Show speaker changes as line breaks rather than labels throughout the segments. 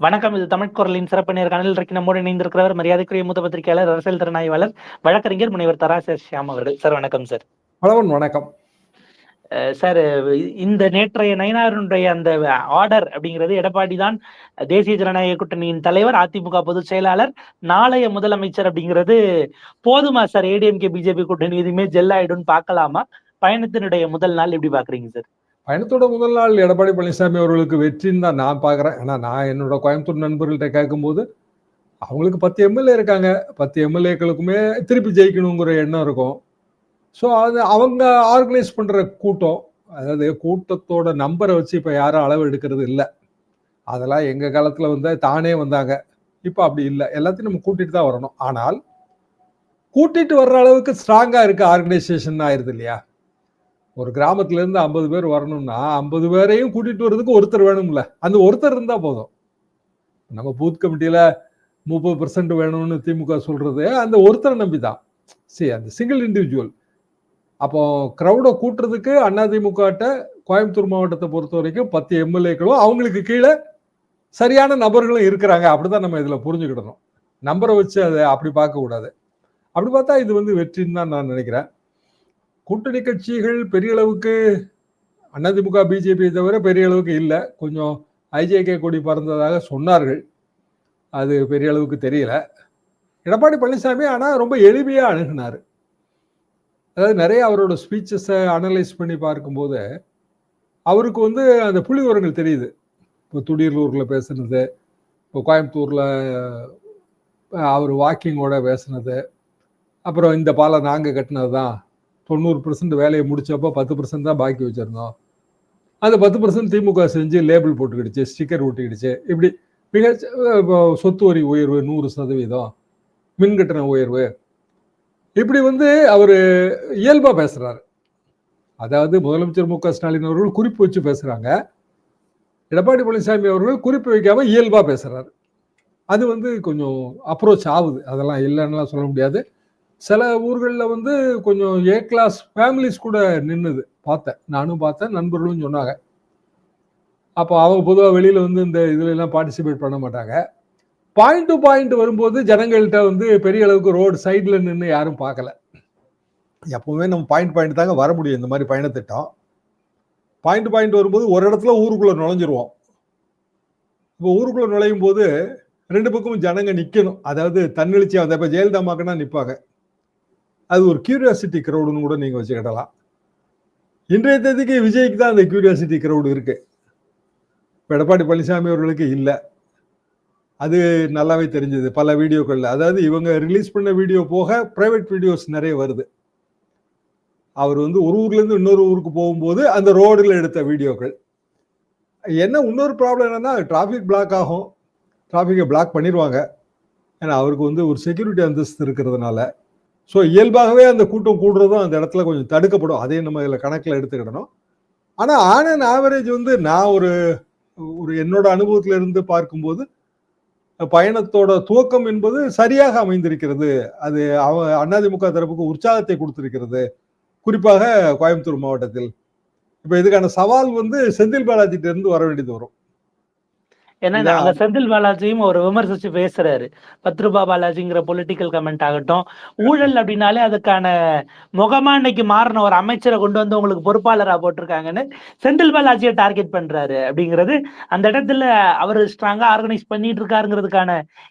வணக்கம் இது தமிழ் குரலின் சிறப்பு நேர்காணல். இன்றைக்கு நம்மோடு இணைந்திருக்கிறவர் மரியாதைக்குரிய மூத்த பத்திரிகையாளர் அரசியல் திறனாய்வாளர் வழக்கறிஞர் முனைவர் தராசர் ஷியாம் அவர்கள். சார் வணக்கம் சார்.
வணக்கம்
சார் இந்த நேற்றைய நயினாருடைய அந்த ஆர்டர் அப்படிங்கிறது எடப்பாடி தான் தேசிய ஜனநாயக கூட்டணியின் தலைவர் அதிமுக பொதுச் செயலாளர் நாளைய முதலமைச்சர் அப்படிங்கிறது போதுமா சார்? ஏடிஎம்கே பிஜேபி கூட்டணி எதுவுமே ஜெல் ஆயிடும்னு பார்க்கலாமா? பயணத்தினுடைய முதல் நாள் எப்படி பாக்குறீங்க சார்?
பயணத்தோட முதல் நாள் எடப்பாடி பழனிசாமி அவர்களுக்கு வெற்றின்னு தான் நான் பார்க்குறேன். ஏன்னா நான் என்னோட கோயம்புத்தூர் நண்பர்கள்ட்ட கேட்கும்போது அவங்களுக்கு பத்து எம்எல்ஏ இருக்காங்க. பத்து எம்எல்ஏக்களுக்குமே திருப்பி ஜெயிக்கணுங்கிற எண்ணம் இருக்கும். ஸோ அது அவங்க ஆர்கனைஸ் பண்ணுற கூட்டம் அதாவது கூட்டத்தோட நம்பரை வச்சு இப்போ யாரும் அளவு எடுக்கிறது இல்லை. அதெல்லாம் எங்கள் காலத்தில் வந்து தானே வந்தாங்க. இப்போ அப்படி இல்லை. எல்லாத்தையும் நம்ம கூட்டிகிட்டு தான் வரணும். ஆனால் கூட்டிகிட்டு வர்ற அளவுக்கு ஸ்ட்ராங்காக இருக்குது ஆர்கனைசேஷன் ஆயிருது இல்லையா? ஒரு கிராமத்துல இருந்து ஐம்பது பேர் வரணும்னா ஐம்பது பேரையும் கூட்டிட்டு வர்றதுக்கு ஒருத்தர் வேணும்ல. அந்த ஒருத்தர் இருந்தா போதும். நம்ம பூத் கமிட்டியில முப்பது பெர்சன்ட் வேணும்னு திமுக சொல்றது அந்த ஒருத்தரை நம்பி தான் சரி அந்த சிங்கிள் இண்டிவிஜுவல் அப்போ க்ரௌடை கூட்டுறதுக்கு அதிமுகட்ட கோயம்புத்தூர் மாவட்டத்தை பொறுத்த வரைக்கும் பத்து எம்எல்ஏக்களும் அவங்களுக்கு கீழே சரியான நபர்களும் இருக்கிறாங்க. அப்படிதான் நம்ம இதில் புரிஞ்சுக்கிடணும். நம்பரை வச்சு அதை அப்படி பார்க்கக்கூடாது. அப்படி பார்த்தா இது வந்து வெற்றின்னு தான் நான் நினைக்கிறேன். கூட்டணி கட்சிகள் பெரிய அளவுக்கு அதிமுக பிஜேபி தவிர பெரிய அளவுக்கு இல்லை. கொஞ்சம் ஐஜேகே கொடி பறந்ததாக சொன்னார்கள். அது பெரிய அளவுக்கு தெரியல. எடப்பாடி பழனிசாமி ஆனால் ரொம்ப எளிமையாக அணுகினார். அதாவது நிறைய அவரோட ஸ்பீச்சஸை அனலைஸ் பண்ணி பார்க்கும்போது அவருக்கு வந்து அந்த புள்ளி உரங்கள் தெரியுது. இப்போ துடியலூரில் பேசுனது இப்போ கோயம்புத்தூரில் அவர் வாக்கிங்கோட பேசுனது அப்புறம் இந்த பாலம் நாங்கள் கட்டினது தான் தொண்ணூறு பர்சன்ட் வேலையை முடிச்சப்போ பத்து பர்சன்ட் தான் பாக்கி வச்சுருந்தோம். அந்த பத்து பர்சன்ட் திமுக செஞ்சு லேபிள் போட்டுக்கிடுச்சு ஸ்டிக்கர் ஒட்டிக்கிடுச்சு. இப்படி மிக சொத்து வரி உயர்வு நூறு சதவீதம் மின் கட்டண உயர்வு. இப்படி வந்து அவர் இயல்பாக பேசுகிறாரு அதாவது முதலமைச்சர் மு க ஸ்டாலின் அவர்கள் குறிப்பு வச்சு பேசுகிறாங்க எடப்பாடி பழனிசாமி அவர்கள் குறிப்பு வைக்காம இயல்பாக பேசுகிறாரு அது வந்து கொஞ்சம் அப்ரோச் ஆகுது. அதெல்லாம் இல்லைன்னுலாம் சொல்ல முடியாது. சில ஊர்களில் வந்து கொஞ்சம் ஏ கிளாஸ் ஃபேமிலிஸ் கூட நின்னுது. பார்த்தேன். நானும் பார்த்தேன். நண்பர்களும் சொன்னாங்க. அப்போ அவங்க பொதுவாக வெளியில் வந்து இந்த இதுலலாம் பார்ட்டிசிபேட் பண்ண மாட்டாங்க. பாயிண்ட் டு பாயிண்ட் வரும்போது ஜனங்கள்கிட்ட வந்து பெரிய அளவுக்கு ரோடு சைடில் நின்று யாரும் பார்க்கல. எப்பவுமே நம்ம பாயிண்ட் பாயிண்ட் தாங்க வர முடியும். இந்த மாதிரி பயணத்திட்டம் பாயிண்ட் பாயிண்ட் வரும்போது ஒரு இடத்துல ஊருக்குள்ளே நுழைஞ்சிருவோம். இப்போ ஊருக்குள்ளே நுழையும் போது ரெண்டு பக்கமும் ஜனங்க நிற்கணும் அதாவது தன்னெழுச்சியாக அந்த இப்போ ஜெயலலிதா அம்மாக்குன்னா நிற்பாங்க அது ஒரு கியூரியாசிட்டி க்ரௌடுன்னு கூட நீங்கள் வச்சுக்கிடலாம். இன்றைய தேதிக்கு விஜய்க்கு தான் அந்த கியூரியாசிட்டி க்ரௌடு இருக்கு. இப்போ எடப்பாடி பழனிசாமி அவர்களுக்கு இல்லை. அது நல்லாவே தெரிஞ்சது. பல வீடியோக்களில் அதாவது இவங்க ரிலீஸ் பண்ண வீடியோ போக ப்ரைவேட் வீடியோஸ் நிறைய வருது. அவர் வந்து ஒரு ஊர்லேருந்து இன்னொரு ஊருக்கு போகும்போது அந்த ரோடில் எடுத்த வீடியோக்கள். என்ன இன்னொரு ப்ராப்ளம் என்னன்னா டிராஃபிக் பிளாக் ஆகும். டிராஃபிக்கை பிளாக் பண்ணிடுவாங்க ஏன்னா அவருக்கு வந்து ஒரு செக்யூரிட்டி அந்தஸ்து இருக்கிறதுனால ஸோ இயல்பாகவே அந்த கூட்டம் கூடுறதும் அந்த இடத்துல கொஞ்சம் தடுக்கப்படும். அதையும் நம்ம இதில் கணக்கில் எடுத்துக்கிடணும். ஆனால் ஆன் அண்ட் ஆவரேஜ் வந்து நான் ஒரு ஒரு என்னோட அனுபவத்தில் இருந்து பார்க்கும்போது பயணத்தோட துவக்கம் என்பது சரியாக அமைந்திருக்கிறது. அது அவ அதிமுக தரப்புக்கு உற்சாகத்தை கொடுத்திருக்கிறது. குறிப்பாக கோயம்புத்தூர் மாவட்டத்தில். இப்போ இதுக்கான சவால் வந்து செந்தில் பாலாஜிட்ட இருந்து வர வேண்டியது வரும்.
ஏன்னா. அங்க செந்தில் பாலாஜியும் ஒரு விமர்சிச்சு பேசுறாரு. பத்து ரூபா பாலாஜிங்கிற பொலிட்டிக்கல் கமெண்ட் ஆகட்டும். ஊழல் அப்படின்னாலே அதுக்கான முகமா இன்னைக்கு மாறின ஒரு அமைச்சரை கொண்டு வந்து உங்களுக்கு பொறுப்பாளரா போட்டிருக்காங்கன்னு செந்தில் பாலாஜியை டார்கெட் பண்றாரு அப்படிங்கிறது அந்த இடத்துல அவர் ஸ்ட்ராங்கா ஆர்கனைஸ் பண்ணிட்டு இருக்காருங்கிறதுக்கான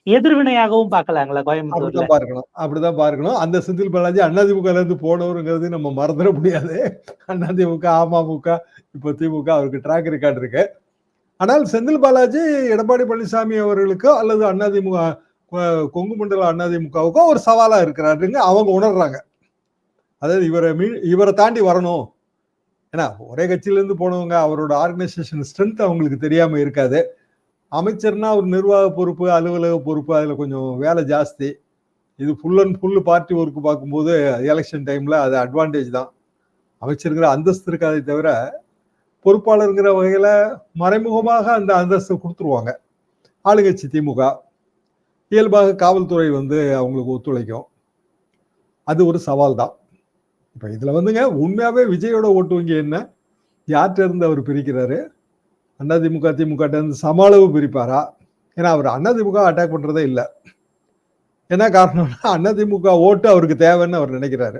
எதிர்வினையாகவும் பார்க்கலாங்களா கோயம்புத்தூர்ல?
பார்க்கணும். அப்படிதான் பார்க்கணும். அந்த செந்தில் பாலாஜி அதிமுக இருந்து போனவருங்கிறது நம்ம மறந்துட முடியாது. அதிமுக அமமுக இப்போ திமுக அவருக்கு ட்ராக் ரெக்கார்ட் இருக்கு. ஆனால் செந்தில் பாலாஜி எடப்பாடி பழனிசாமி அவர்களுக்கோ அல்லது அதிமுக கொங்கு மண்டல அதிமுகவுக்கோ ஒரு சவாலாக இருக்கிறாருங்க. அவங்க உணர்றாங்க. அதாவது இவரை மீ இவரை தாண்டி வரணும். ஏன்னா ஒரே கட்சியிலேருந்து போனவங்க அவரோட ஆர்கனைசேஷன் ஸ்ட்ரென்த் அவங்களுக்கு தெரியாமல் இருக்காது. அமைச்சர்னா ஒரு நிர்வாக பொறுப்பு அலுவலக பொறுப்பு அதில் கொஞ்சம் வேலை ஜாஸ்தி. இது full and full party work பார்க்கும்போது எலெக்ஷன் டைமில் அது அட்வான்டேஜ் தான். அமைச்சருங்கிற அந்தஸ்து இருக்காதே தவிர பொறுப்பாளருங்கிற வகையில மறைமுகமாக அந்த அந்தஸ்தை கொடுத்துருவாங்க. ஆளுங்கட்சி திமுக. இயல்பாக காவல்துறை வந்து அவங்களுக்கு ஒத்துழைக்கும். அது ஒரு சவால் தான். இப்போ இதில் வந்துங்க உண்மையாகவே விஜயோட ஓட்டு வங்கி என்ன? யார்கிட்டருந்து அவர் பிரிக்கிறாரு? அதிமுக திமுக இருந்து சம அளவு பிரிப்பாரா? ஏன்னா அவர் அதிமுக அட்டாக் பண்ணுறதே இல்லை. என்ன காரணம்னா அதிமுக ஓட்டு அவருக்கு தேவைன்னு அவர் நினைக்கிறாரு.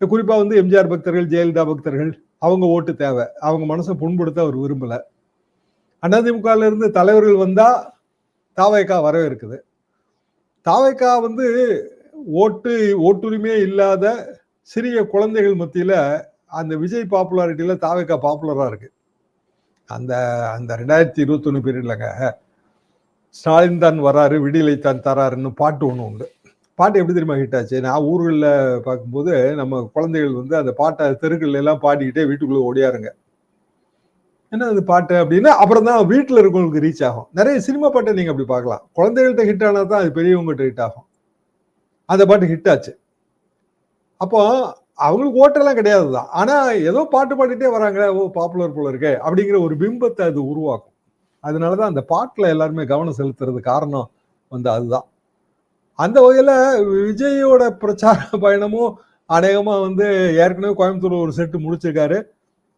குறிப்பாக வந்து எம்ஜிஆர் பக்தர்கள் ஜெயலலிதா பக்தர்கள் அவங்க ஓட்டு தேவை. அவங்க மனசை புண்படுத்த அவர் விரும்பல. அதிமுகல இருந்து தலைவர்கள் வந்தா தாவைக்கா வரவேற்குது. தாவைக்கா வந்து ஓட்டு ஓட்டுரிமையே இல்லாத சிறிய குழந்தைகள் மத்தியில அந்த விஜய் பாப்புலாரிட்டியில தாவைக்கா பாப்புலரா இருக்கு. அந்த அந்த ரெண்டாயிரத்தி இருபத்தொன்னு பீரியட்லங்க ஸ்டாலின் தான் வராரு விடியலை தான் தராருன்னு பாட்டு ஒன்று உண்டு. பாட்டு எப்படி தெரியுமா ஹிட் ஆச்சு? நான் ஊர்களில் பார்க்கும்போது நம்ம குழந்தைகள் வந்து அந்த பாட்டை தெருக்கள்ல எல்லாம் பாடிக்கிட்டே வீட்டுக்குள்ளே ஓடியாருங்க. என்ன அது பாட்டு அப்படின்னா? அப்புறம் தான் வீட்டில் இருக்கவங்களுக்கு ரீச் ஆகும். நிறைய சினிமா பாட்டை நீங்கள் அப்படி பார்க்கலாம். குழந்தைகள்கிட்ட ஹிட் ஆனால் தான் அது பெரியவங்ககிட்ட ஹிட் ஆகும். அந்த பாட்டு ஹிட் ஆச்சு. அப்போ அவங்களுக்கு ஓட்டெல்லாம் கிடையாது தான் ஆனால் ஏதோ பாட்டு பாடிட்டே வராங்க ஓ பாப்புலர் போல இருக்கே அப்படிங்கிற ஒரு பிம்பத்தை அது உருவாக்கும். அதனால தான் அந்த பாட்டில் எல்லாருமே கவனம் செலுத்துறது காரணம் வந்து அதுதான். அந்த வகையில விஜயோட பிரச்சார பயணமும் அநேகமா வந்து ஏற்கனவே கோயம்புத்தூர் ஒரு செட்டு முடிச்சிருக்காரு.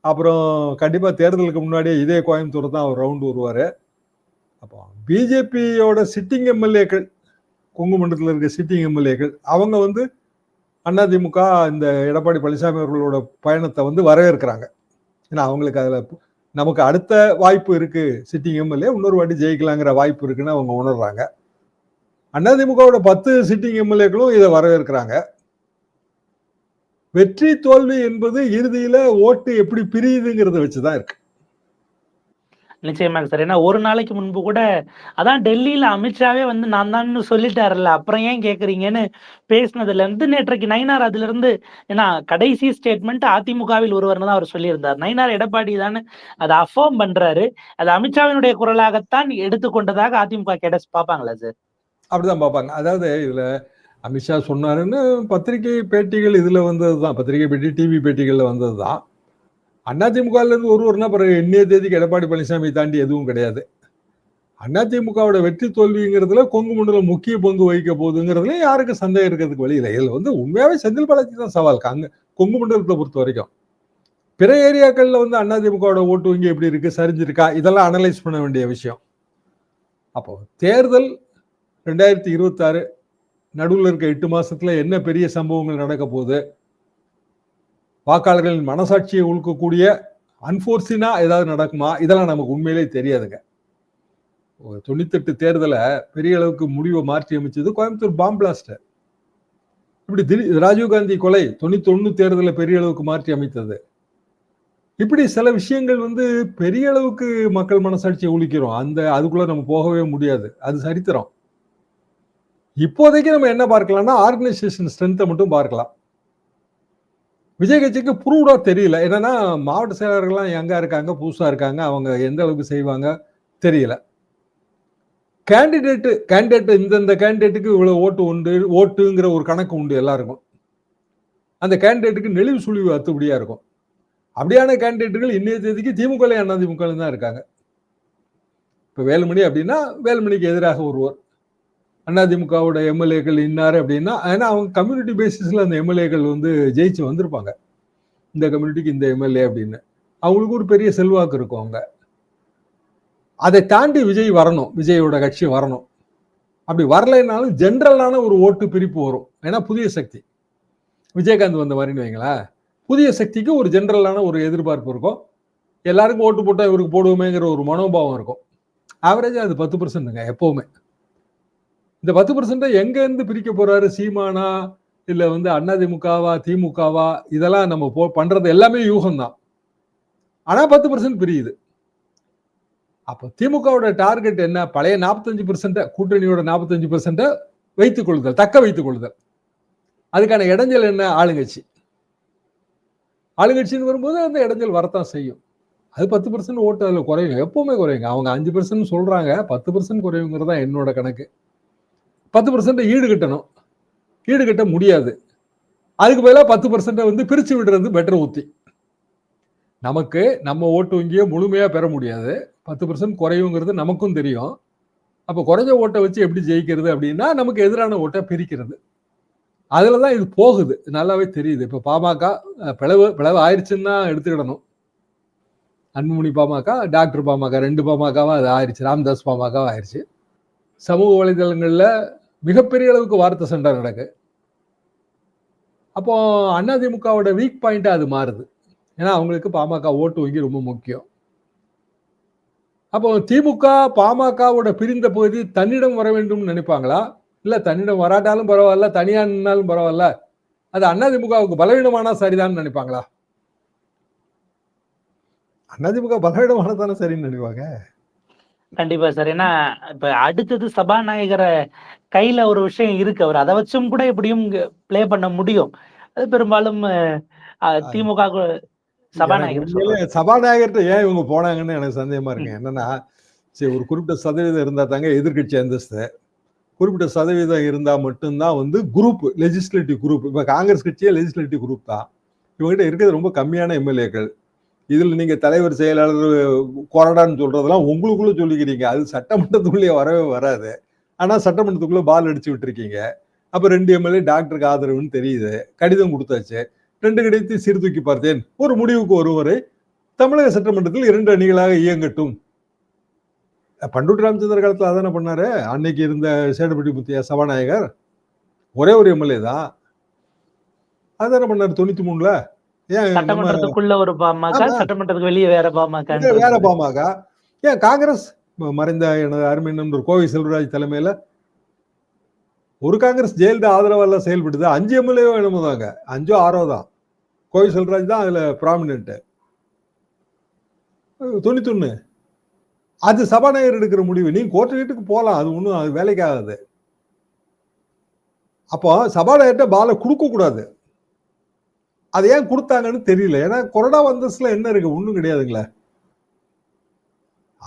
அப்புறம் கண்டிப்பா தேர்தலுக்கு முன்னாடியே இதே கோயம்புத்தூர் தான் அவர் ரவுண்டு வருவாரு. அப்போ பிஜேபியோட சிட்டிங் எம்எல்ஏக்கள் கொங்கு மண்டலத்தில் இருக்க சிட்டிங் எம்எல்ஏக்கள் அவங்க வந்து அதிமுக இந்த எடப்பாடி பழனிசாமி அவர்களோட பயணத்தை வந்து வரவேற்கிறாங்க. ஏன்னா அவங்களுக்கு அதில் நமக்கு அடுத்த வாய்ப்பு இருக்குது சிட்டிங் எம்எல்ஏ இன்னொரு வாட்டி ஜெயிக்கலாங்கிற வாய்ப்பு இருக்குன்னு அவங்க உணர்றாங்க. அதிமுகவோட பத்து சிட்டிங் எம்எல்ஏக்களும் இதை வரவேற்கிறாங்க. வெற்றி தோல்வி என்பது இறுதியில ஓட்டு எப்படி பிரியுதுங்கிறத வச்சுதான் இருக்கு.
நிச்சயமாக சார். ஏன்னா ஒரு நாளைக்கு முன்பு கூட அதான் டெல்லியில அமித்ஷாவே வந்து நான் தான் சொல்லிட்டாருல்ல அப்புறம் ஏன் கேக்குறீங்கன்னு பேசினதுல இருந்து நேற்றைக்கு நைனார் அதுல இருந்து ஏன்னா கடைசி ஸ்டேட்மெண்ட் அதிமுகவில் ஒருவர்னு தான் அவர் சொல்லியிருந்தார். நைனார் எடப்பாடி தானே அதை அஃபார்ம் பண்றாரு. அது அமித்ஷாவினுடைய குரலாகத்தான் எடுத்துக்கொண்டதாக அதிமுக கேட பார்ப்பாங்களா சார்?
அப்படிதான் பார்ப்பாங்க. அதாவது இதுல அமித்ஷா சொன்னாருன்னு பத்திரிகை பேட்டிகள் இதுல வந்ததுதான். பத்திரிகை பேட்டி டிவி பேட்டிகள்ல வந்தது தான் அதிமுகலேருந்து ஒரு ஒருனா பிறகு இன்னைய தேதிக்கு எடப்பாடி பழனிசாமி தாண்டி எதுவும் கிடையாது. அதிமுகவோட வெற்றி தோல்விங்கிறதுல கொங்கு மண்டலம் முக்கிய பங்கு வகிக்க போகுதுங்கிறதுல யாருக்கும் சந்தேகம் இருக்கிறதுக்கு வழி இல்லை. இதில் வந்து உண்மையாகவே செந்தில் பாலாஜி தான் சவால். அங்க கொங்கு மண்டலத்தை பொறுத்த வரைக்கும். பிற ஏரியாக்களில் வந்து அதிமுகவோட ஓட்டு வங்கி எப்படி இருக்கு சரிஞ்சிருக்கா? இதெல்லாம் அனலைஸ் பண்ண வேண்டிய விஷயம். அப்போ தேர்தல் ரெண்டாயிரத்தி இருபத்தாறு நடுவில் இருக்க எட்டு மாசத்துல என்ன பெரிய சம்பவங்கள் நடக்க போகுது? வாக்காளர்களின் மனசாட்சியை உழுக்கக்கூடிய அன்போர்சினா ஏதாவது நடக்குமா? இதெல்லாம் நமக்கு உண்மையிலே தெரியாதுங்க. தொண்ணூத்தெட்டு தேர்தலை பெரிய அளவுக்கு முடிவை மாற்றி அமைச்சது கோயம்புத்தூர் பாம் பிளாஸ்டர் இப்படி திடீர் ராஜீவ்காந்தி கொலை தொண்ணூத்தொன்னு தேர்தலை பெரிய அளவுக்கு மாற்றி அமைத்தது. இப்படி சில விஷயங்கள் வந்து பெரிய அளவுக்கு மக்கள் மனசாட்சியை உழிக்கிறோம். அந்த அதுக்குள்ள நம்ம போகவே முடியாது. அது சரித்திரம். இப்போதைக்கு நம்ம என்ன பார்க்கலாம்னா ஆர்கனைசேஷன் ஸ்ட்ரென்த்தை மட்டும் பார்க்கலாம். விஜய் கட்சிக்கு ப்ரூவ்டா தெரியல. என்னன்னா மாவட்ட செயலாளர்கள்லாம் எங்கே இருக்காங்க புதுசாக இருக்காங்க அவங்க எந்த அளவுக்கு செய்வாங்க தெரியல. கேண்டிடேட்டு கேண்டிடேட் இந்தந்த கேண்டிடேட்டுக்கு இவ்வளோ ஓட்டு உண்டு ஓட்டுங்கிற ஒரு கணக்கு உண்டு எல்லாருக்கும். அந்த கேண்டிடேட்டுக்கு நெளிவு சுழிவு அத்துபடியாக இருக்கும். அப்படியான கேண்டிடேட்டுகள் இன்றைய தேதிக்கு திமுக அதிமுக தான் இருக்காங்க. இப்போ வேலுமணி அப்படின்னா வேலுமணிக்கு எதிராக ஒருவர். அதிமுகவோட எம்எல்ஏக்கள் இன்னார் அப்படின்னா ஏன்னா அவங்க கம்யூனிட்டி பேசிஸில் அந்த எம்எல்ஏக்கள் வந்து ஜெயிச்சு வந்திருப்பாங்க. இந்த கம்யூனிட்டிக்கு இந்த எம்எல்ஏ அப்படின்னு. அவங்களுக்கு ஒரு பெரிய செல்வாக்கு இருக்கும் அவங்க அதை தாண்டி விஜய் வரணும். விஜயோட கட்சி வரணும். அப்படி வரலைனாலும் ஜென்ரலான ஒரு ஓட்டு பிரிப்பு வரும். ஏன்னா புதிய சக்தி. விஜயகாந்த் வந்த மாதிரின்னு வைங்களேன். புதிய சக்திக்கு ஒரு ஜென்ரலான ஒரு எதிர்பார்ப்பு இருக்கும். எல்லாருக்கும் ஓட்டு போட்டால் இவருக்கு போடுவோமேங்கிற ஒரு மனோபாவம் இருக்கும். ஆவரேஜாக அது பத்து பர்சன்ட்டுங்க எப்போவுமே. இந்த பத்து பர்சன்டை எங்க இருந்து பிரிக்க போறாரு? சீமானா இல்ல வந்து அதிமுகவா திமுகவா? இதெல்லாம் நம்ம போ பண்றது எல்லாமே யூகம் தான் ஆனா பத்து பர்சன்ட் பிரியுது. அப்போ திமுகவோட டார்கெட் என்ன? பழைய நாற்பத்தஞ்சு பெர்சென்ட் கூட்டணியோட நாற்பத்தஞ்சு பெர்சென்ட வைத்துக் கொள்ளுதல் தக்க வைத்துக் கொள்ளுதல் அதுக்கான இடைஞ்சல் என்ன? ஆளுங்கட்சி. ஆளுங்கட்சின்னு வரும்போது அந்த இடைஞ்சல் வரத்தான் செய்யும். அது பத்து பர்சன்ட் ஓட்டு அதில் குறையும். எப்பவுமே குறையுங்க. அவங்க அஞ்சு பர்சன்ட் சொல்றாங்க. பத்து பர்சன்ட் தான் என்னோட கணக்கு. பத்து பர்சன்ட் ஈடு கட்டணும் ஈடு கட்ட முடியாது. அதுக்கு பதிலாக பத்து பர்சன்ட்டை வந்து பிரித்து விடுறது பெட்டர் உத்தி நமக்கு நம்ம ஓட்டு வங்கியை முழுமையாக பெற முடியாது. பத்து பர்சன்ட் குறையுங்கிறது நமக்கும் தெரியும். அப்போ குறைஞ்ச ஓட்டை வச்சு எப்படி ஜெயிக்கிறது அப்படின்னா நமக்கு எதிரான ஓட்டை பிரிக்கிறது. அதில் தான் இது போகுது. நல்லாவே தெரியுது. இப்போ பாமக பிளவு பிளவு ஆயிடுச்சுன்னு தான் எடுத்துக்கிடணும். அன்புமணி பாமக டாக்டர் பாமக ரெண்டு பாமகவா அது ஆயிடுச்சு ராம்தாஸ் பாமகவா ஆயிடுச்சு சமூக வலைதளங்களில் மிகப்பெரிய அளவுக்கு வார்த்தை சண்டை நடக்கு அப்போ அதிமுகவோட வீக் பாயிண்டா அது மாறுது. ஏன்னா அவங்களுக்கு பாமக ஓட்டு வங்கி ரொம்ப முக்கியம். அப்போ திமுக பாமகவோட பிரிந்த பகுதி தன்னிடம் வர வேண்டும் நினைப்பாங்களா? இல்ல தன்னிடம் வராட்டாலும் பரவாயில்ல தனியா நின்னாலும் பரவாயில்ல அது அதிமுகவுக்கு பலவீனமானா சரிதான் நினைப்பாங்களா? அதிமுக பலவீனமானதானே சரின்னு நினைப்பாங்க?
கண்டிப்பா சார். ஏன்னா இப்ப அடுத்தது சபாநாயகரை கையில ஒரு விஷயம் இருக்கு. அவர் அதை வச்சும் கூட எப்படியும் ப்ளே பண்ண முடியும். அது பெரும்பாலும் திமுக சபாநாயகர்
சபாநாயகர்கிட்ட ஏன் இவங்க போனாங்கன்னு எனக்கு சந்தேகமா இருக்கு. என்னன்னா சரி ஒரு குறிப்பிட்ட சதவீதம் இருந்தா தாங்க எதிர்க்கட்சி அந்தஸ்து. குறிப்பிட்ட சதவீதம் இருந்தா மட்டும்தான் வந்து குரூப் லெஜிஸ்லேட்டிவ் குரூப் இப்ப காங்கிரஸ் கட்சியே லெஜிஸ்லேட்டிவ் குரூப் தான். இவங்ககிட்ட இருக்கிறது ரொம்ப கம்மியான எம்எல்ஏக்கள். இதுல நீங்க தலைவர் செயலாளர் கொறடான்னு சொல்றதெல்லாம் உங்களுக்குள்ள சொல்லிக்கிறீங்க. அது சட்டமன்றத்துக்குள்ளேயே வரவே வராது. ஆனா சட்டமன்றத்துக்குள்ள பால் அடிச்சு விட்டுருக்கீங்க. அப்ப ரெண்டு எம்எல்ஏ டாக்டருக்கு ஆதரவுன்னு தெரியுது. கடிதம் கொடுத்தாச்சு. ரெண்டு கடிதத்தை சீர்தூக்கி பார்த்தேன். ஒரு முடிவுக்கு ஒருவரை தமிழக சட்டமன்றத்தில் இரண்டு அணிகளாக இயங்கட்டும். பண்டுட்டி ராமச்சந்திர காலத்துல அதானே பண்ணாரு? அன்னைக்கு இருந்த சேடப்பட்டி முத்தியா சபாநாயகர். ஒரே ஒரு எம்எல்ஏ தான். அதானே பண்ணாரு தொண்ணூத்தி மூணுல? ஏன்
சட்டமன்றத்துக்குள்ள ஒரு பாமக. சட்டமன்றத்துக்கு வெளியே வேற பாமக
வேற பாமக. ஏன் காங்கிரஸ் மறைந்த எனது அருமை நண்பர் கோவை செல்வராஜ் தலைமையில் ஒரு காங்கிரஸ் ஜெயலலிதா ஆதரவெல்லாம் செயல்பட்டுது. அஞ்சு எம்எல்ஏவோ என்னமோ தாங்க. அஞ்சோ ஆறோ தான். கோவை செல்வராஜ் தான் அதில் ப்ராமினென்ட் தொண்ணூத்தொன்று அது சபாநாயகர் எடுக்கிற முடிவு. நீ கோர்ட்டு வீட்டுக்கு போகலாம் அது ஒன்றும் அது வேலைக்கு ஆகாது. அப்போ சபாநாயகர்கிட்ட பாலை கொடுக்கக்கூடாது அது ஏன் கொடுத்தாங்கன்னு தெரியல. ஏன்னா கொரோனா வந்ததுல என்ன இருக்குது ஒன்றும் கிடையாதுங்களே.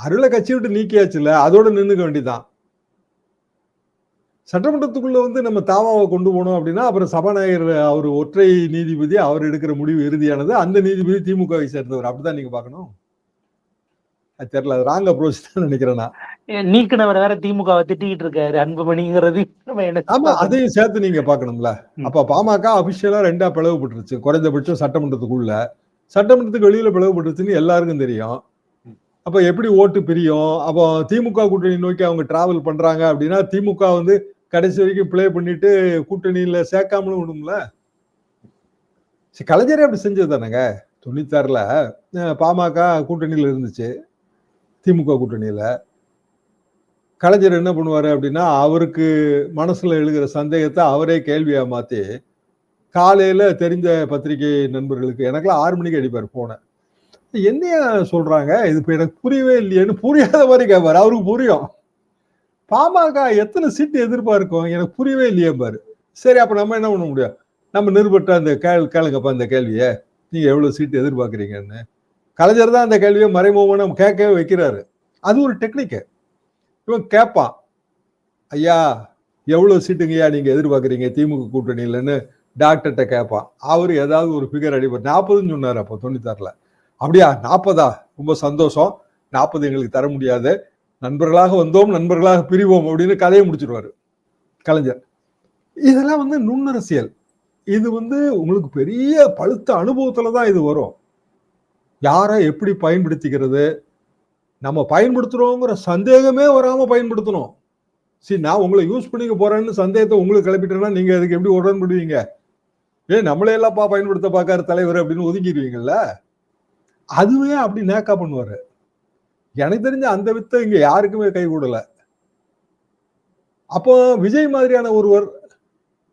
அருளை கட்சி விட்டு நீக்கியாச்சுல அதோட நின்னுக்க வேண்டியதான் சட்டமன்றத்துக்குள்ள வந்து நம்ம தாவாவை கொண்டு போனோம் அப்படின்னா அப்புறம் சபாநாயகர் அவர் ஒற்றை நீதிபதி அவர் எடுக்கிற முடிவு இறுதியானது. அந்த நீதிபதி திமுகவை சேர்ந்தவர். அப்படிதான் நீங்க பார்க்கணும். அது தெரியல அது ராங் அப்ரோச் தான் நினைக்கிறேன் நான்.
நீக்கினவர் வேற திமுகவை திட்டிக்கிட்டு இருக்காரு அன்புமணிங்கிறது.
ஆமா அதையும் சேர்த்து நீங்க பாக்கணும்ல. அப்ப பாமக அபிஷியலா ரெண்டா பிளவுபட்டுருச்சு குறைந்தபட்சம் சட்டமன்றத்துக்குள்ள. சட்டமன்றத்துக்கு வெளியில பிளவுபட்டுருச்சுன்னு எல்லாருக்கும் தெரியும். அப்போ எப்படி ஓட்டு பிரியும்? அப்போ திமுக கூட்டணி நோக்கி அவங்க டிராவல் பண்றாங்க அப்படின்னா திமுக வந்து கடைசி வரைக்கும் ப்ளே பண்ணிட்டு கூட்டணியில சேர்க்காமலும் விடும்ல? சரி, கலைஞரே அப்படி செஞ்சது தானேங்க? தொண்ணூத்தாறுல பாமக கூட்டணியில் இருந்துச்சு திமுக கூட்டணியில். கலைஞர் என்ன பண்ணுவார் அப்படின்னா அவருக்கு மனசில் எழுகிற சந்தேகத்தை அவரே கேள்வியாக மாற்றி காலையில் தெரிஞ்ச பத்திரிகை நண்பர்களுக்கு எனக்கெல்லாம் ஆறு மணிக்கு அடிப்பார் போனேன் என்னைய சொல்றாங்க? இது இப்ப எனக்கு புரியவே இல்லையேன்னு புரியாத மாதிரி கேட்பாரு அவருக்கு புரியும். பாமக எத்தனை சீட்டு எதிர்பார்க்கும்? எனக்கு புரியவே இல்லையே பாரு. சரி அப்ப நம்ம என்ன பண்ண முடியும்? நம்ம நிருபட்ட அந்த கேள் கேளுங்கப்பா அந்த கேள்வியை. நீங்க எவ்வளவு சீட்டு எதிர்பார்க்குறீங்கன்னு. கலைஞர் தான் அந்த கேள்வியை மறைமுகமான கேட்கவே வைக்கிறாரு. அது ஒரு டெக்னிக்கு. இவன் கேட்பான். ஐயா எவ்வளோ சீட்டுங்கய்யா நீங்கள் எதிர்பார்க்குறீங்க? திமுக கூட்டணியிலன்னு டாக்டர்கிட்ட கேட்பான். அவர் ஏதாவது ஒரு ஃபிகர் அடிப்பார் நாற்பதுன்னு சொன்னார் அப்போ தொண்ணூத்தாறில். அப்படியா? நாற்பதா? ரொம்ப சந்தோஷம். நாற்பது எங்களுக்கு தர முடியாது. நண்பர்களாக வந்தோம் நண்பர்களாக பிரிவோம் அப்படின்னு கதையை முடிச்சிருவாரு கலைஞர். இதெல்லாம் வந்து நுண்ணரசியல். இது வந்து உங்களுக்கு பெரிய பழுத்த அனுபவத்துல தான் இது வரும். யாரை எப்படி பயன்படுத்திக்கிறது? நம்ம பயன்படுத்துறோங்கிற சந்தேகமே வராம பயன்படுத்தணும். சரி நான் உங்களை யூஸ் பண்ணிக்க போறேன்னு சந்தேகத்தை உங்களுக்கு கிளப்பிட்டேன்னா நீங்க அதுக்கு எப்படி உடன்படுவீங்க? ஏ நம்மளே எல்லாப்பா பயன்படுத்த பார்க்காரு தலைவர் அப்படின்னு ஒதுங்கிடுவீங்கல்ல அதுவே அப்படி நேக்கா பண்ணுவார். எனக்கு தெரிஞ்ச அந்த வித்தை இங்கே யாருக்குமே கை கூடல அப்போ விஜய் மாதிரியான ஒருவர்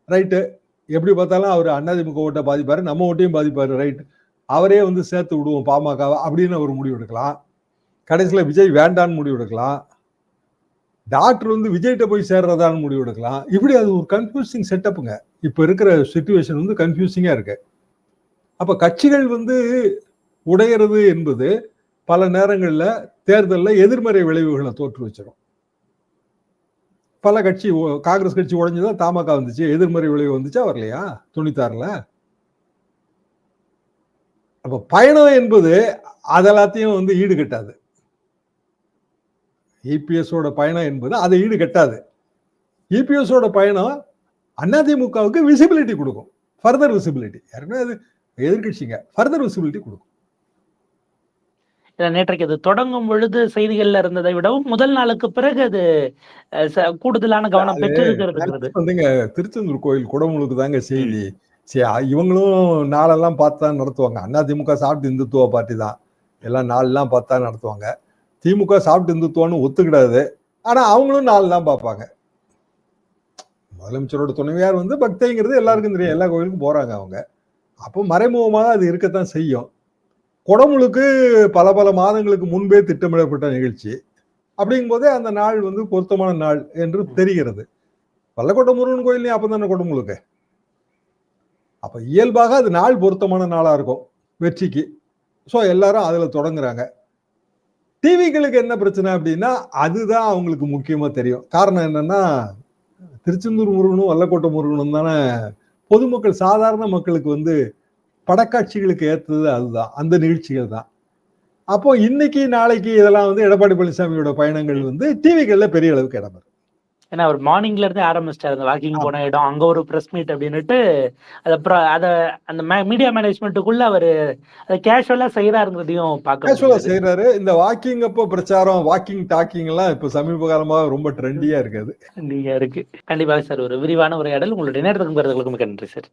ரைட்டு எப்படி பார்த்தாலும் அவர் அண்ணாதிமுக ஓட்டை பாதிப்பார் நம்ம ஓட்டையும் பாதிப்பாரு ரைட் அவரே வந்து சேர்த்து விடுவோம் பாமக அப்படின்னு அவர் முடிவு எடுக்கலாம். கடைசியில் விஜய் வேண்டான்னு முடிவு எடுக்கலாம். டாக்டர் வந்து விஜய்கிட்ட போய் சேர்றதான்னு முடிவு எடுக்கலாம். இப்படி அது ஒரு கன்ஃபியூசிங் செட்டப்புங்க இப்போ இருக்கிற சுச்சுவேஷன் வந்து கன்ஃபியூசிங்காக இருக்கு. அப்போ கட்சிகள் வந்து உடையிறது என்பது பல நேரங்களில் தேர்தலில் எதிர்மறை விளைவுகளை தோற்று வச்சிடும் பல கட்சி காங்கிரஸ் கட்சி உடைஞ்சுதான் தமாக வந்துச்சு எதிர்மறை விளைவு வந்துச்சா வரலையா? துணித்தாரில்? அப்போ பயணம் என்பது அதெல்லாத்தையும் வந்து ஈடு கட்டாது. இபிஎஸோட பயணம் என்பது அதை ஈடு கட்டாது. இபிஎஸோட பயணம் அதிமுகவுக்கு விசிபிலிட்டி கொடுக்கும். ஃபர்தர் விசிபிலிட்டி யாருன்னா அது எதிர்கட்சிங்க. ஃபர்தர் விசிபிலிட்டி கொடுக்கும்.
நேற்றைக்கு அது தொடங்கும் பொழுது செய்திகள்ல இருந்ததை விடவும் முதல் நாளுக்கு பிறகு அது கூடுதலான கவனம் பெற்றிருக்கிறது
வந்துங்க திருச்செந்தூர் கோயில் குடமுழுக்கு தாங்க செய்தி. சரி இவங்களும் நாளெல்லாம் பார்த்து தான் நடத்துவாங்க. அண்ணா திமுக சாப்பிட்டு இந்துத்துவ பார்ட்டி தான். எல்லாம் நாளெல்லாம் பார்த்து நடத்துவாங்க. திமுக சாப்பிட்டு இந்துத்துவம்னு ஒத்துக்கிடாது. ஆனா அவங்களும் நாளெல்லாம் பார்ப்பாங்க. முதலமைச்சரோட துணைவியார் வந்து பக்தைங்கிறது எல்லாருக்கும் தெரியும். எல்லா கோயிலுக்கும் போறாங்க அவங்க. அப்போ மறைமுகமாக அது இருக்கத்தான் செய்யும். குடமுழுக்கு பல பல மாதங்களுக்கு முன்பே திட்டமிடப்பட்ட நிகழ்ச்சி. அப்படிங்கும்போதே அந்த நாள் வந்து பொருத்தமான நாள் என்று தெரிகிறது. பல்லக்கோட்டை முருகன் கோயில்லையும் அப்போ தானே குடமுழுக்கு அப்போ இயல்பாக அது நாள் பொருத்தமான நாளாக இருக்கும் வெற்றிக்கு. ஸோ எல்லாரும் அதில் தொடங்குறாங்க. டிவிகளுக்கு என்ன பிரச்சனை அப்படின்னா அதுதான் அவங்களுக்கு முக்கியமாக தெரியும். காரணம் என்னன்னா திருச்செந்தூர் முருகனும் வல்லக்கோட்டை முருகனும் தானே பொதுமக்கள் சாதாரண மக்களுக்கு வந்து படக்காட்சிகளுக்கு ஏற்றது அதுதான். அந்த நிகழ்ச்சிகள் தான். அப்போ இன்னைக்கு நாளைக்கு இதெல்லாம் வந்து எடப்பாடி பழனிசாமியோட பயணங்கள் வந்து டிவிகள்ல பெரிய அளவுக்கு இடம் பெறும்.
ஏன்னா அவர் மார்னிங்ல இருந்தே ஆரம்பிச்சிட்டாரு. அந்த வாக்கிங் போன இடம் அங்க ஒரு பிரஸ் மீட் அப்படின்னுட்டு அது அப்புறம் அத அந்த மீடியா மேனேஜ்மெண்ட்டுக்குள்ள அவர் அதை கேஷுவலா செய்யறாருங்கிறதையும் பார்க்க
கேஷுவலா. செய்யறாரு இந்த வாக்கிங் அப்போ பிரச்சாரம் வாக்கிங் டாக்கிங் எல்லாம் இப்ப சமீப காலமா ரொம்ப ட்ரெண்டியா இருக்காது.
நீங்க இருக்கு. கண்டிப்பாக சார் ஒரு விரிவான உரையாடல். உங்களுடைய மிக்க நன்றி சார்.